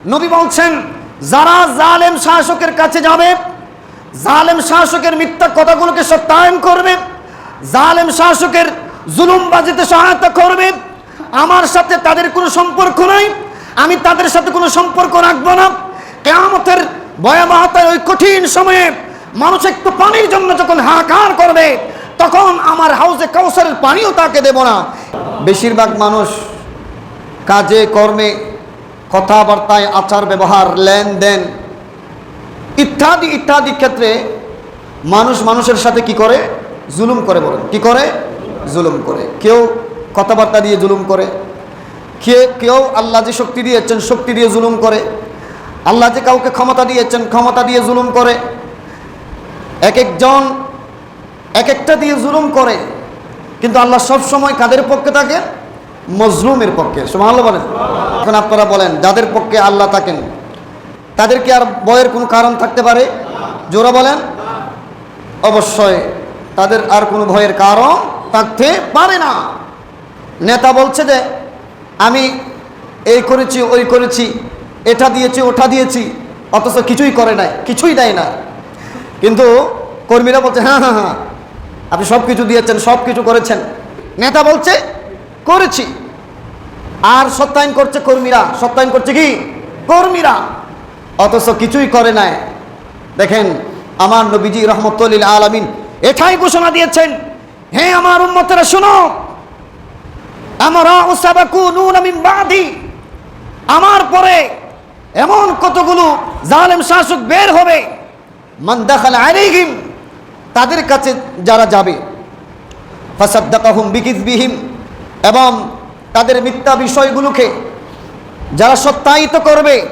নবী বলছেন, যারা জালেম শাসকের কাছে যাবে, জালেম শাসকের মিথ্যা কথাগুলোকে সত্যায়ন করবে, জালেম শাসকের জুলুমবাজিতে সহায়তা করবে, আমার সাথে তাদের কোনো সম্পর্ক নাই, আমি তাদের সাথে কোনো সম্পর্ক রাখব না। কেয়ামতের ভয়াবহতার ওই কঠিন সময়ে মানুষ একটু পানির জন্য যখন হাহাকার করবে, তখন আমার হাউসে কাউসারের পানিও তাকে দেব না। বেশিরভাগ মানুষ কাজে, কর্মে কথাবার্তায়, আচার ব্যবহার, লেনদেন, ইত্যাদি ইত্যাদি ক্ষেত্রে মানুষ মানুষের সাথে কি করে? জুলুম করে বলেন। কি করে? জুলুম করে। কেউ কথাবার্তা দিয়ে জুলুম করে। কে, কেউ আল্লাহ যে শক্তি দিয়েছেন, শক্তি দিয়ে জুলুম করে। আল্লাহ যে কাউকে ক্ষমতা দিয়েছেন, ক্ষমতা দিয়ে জুলুম করে। এক একজন এক একটা দিয়ে জুলুম করে। কিন্তু আল্লাহ সব সময় কাদের পক্ষে থাকে মজলুমের পক্ষে, সুবহানাল্লাহ বলেন। এখন আপনারা বলেন, যাদের পক্ষে আল্লাহ থাকেন, তাদেরকে আর বয়ের কোনো কারণ থাকতে পারে? জোরা বলেন। অবশ্যই, তাদের আর কোনো ভয়ের কারণ থাকতে পারে না। নেতা বলছে যে, আমি এই করেছি, ওই করেছি, এটা দিয়েছি, ওটা দিয়েছি, অথচ কিছুই করে নাই, কিছুই দেয় না। কিন্তু কর্মীরা বলছে হ্যাঁ হ্যাঁ হ্যাঁ আপনি সব কিছু দিয়েছেন সব কিছু করেছেন। নেতা বলছে, করেছি। আর সত্যায়ন করছে কর্মীরা। সত্যায়ন করছে কি? কর্মীরা। অথচ কিছুই করে নাই। দেখেন, আমার নবীজি রহমতুল্লিল আলমিন এটাই ঘোষণা দিয়েছেন। হে আমার উম্মতেরা, শোনো। আমরা পরে এমন কতগুলো জালেম শাসক বের হবে। তাদের কাছে যারা যাবে। এবং তাদের মিথ্যা বিষয়গুলোকে যারা সত্যায়িত করবে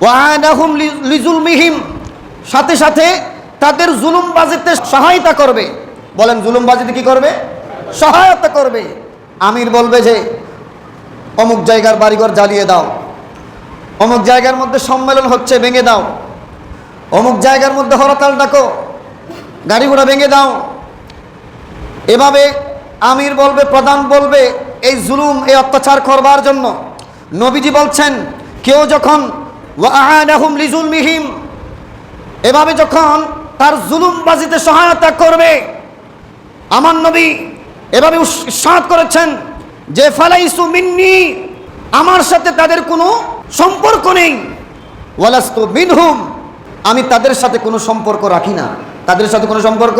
ওয়ানাহুম লি- লিজুলমিহিম, সাথে সাথে তাদের জুলুমবাজিতে সহায়তা করবে। বলেন, জুলুমবাজিতে কি করবে? সহায়তা করবে। আমির বলবে যে, অমুক জায়গার বাড়িঘর জ্বালিয়ে দাও। অমুক জায়গার মধ্যে সম্মেলন হচ্ছে, ভেঙে দাও। অমুক জায়গার মধ্যে হরতাল ডাকো। গাড়ি ঘোড়া ভেঙে দাও। এভাবে আমির বলবে, প্রধান বলবে এই জুলুম, এই অত্যাচার করবার জন্য নবীজি বলছেন, কেউ যখন ওয়াআনাহুম লিজুলমিহিম, এভাবে যখন তার জুলুমবাজিতে সহায়তা করবে, আমার নবী এভাবে উৎসাহ করেছেন যে, ফালাইসু মিন্নি, আমার সাথে তাদের কোনো সম্পর্ক নেই। ওয়ালাস্তু মিনহুম, আমি তাদের সাথে কোনো সম্পর্ক রাখি না। তাদের সাথে কোনো সম্পর্ক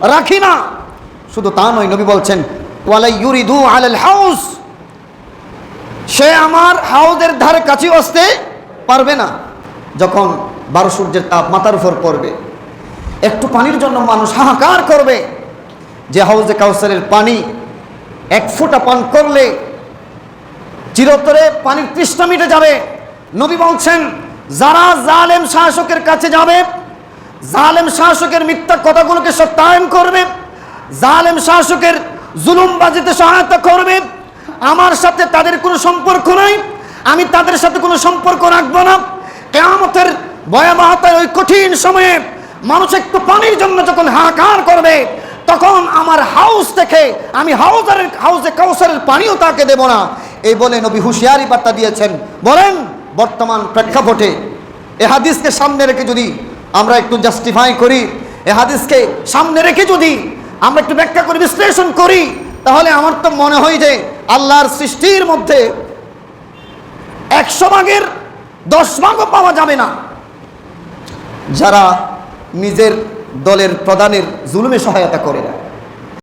রাখি না। শুধু তা নয়, নবী বলছেন আলাল হাউস। সে আমার হাউদের ধারে কাছেও আসতে পারবে না। যখন বারো সূর্যের তাপ মাথার উপর পড়বে, একটু পানির জন্য মানুষ হাহাকার করবে। যে হাউজে কাউসারের পানি এক ফোঁটা পান করলে চিরতরে পানির তৃষ্ণা মিটে যাবে। নবী বলছেন, যারা জালেম শাসকের কাছে যাবে, জালেম শাসকের মিথ্যা কথাগুলোকে সত্যায়ন করবে, জালেম শাসকের জুলুমবাজিতে সহায়তা করবে। আমার সাথে তাদের কোনো সম্পর্ক নাই। আমি তাদের সাথে কোনো সম্পর্ক রাখব না। কেয়ামতের ভয়াবহতার ওই কঠিন সময়ে মানুষ একটু পানির জন্য যখন হাহাকার করবে, তখন আমার হাউস থেকে আমি হাউজারের হাউসে কাউসারের পানিও তাকে দেব না। এই বলে নবী হুঁশিয়ারি বার্তা দিয়েছেন। বলেন, বর্তমান প্রেক্ষাপটে এ হাদিসকে সামনে রেখে যদি আমরা একটু জাস্টিফাই করি, এ হাদিসকে সামনে রেখে যদি আমরা একটু ব্যাখ্যা করি, বিশ্লেষণ করি, তাহলে আমার তো মনে হয় যে আল্লাহর সৃষ্টির মধ্যে একশো ভাগের দশ ভাগও পাওয়া যাবে না। যারা নিজের দলের প্রধানের জুলুমে সহায়তা করে না।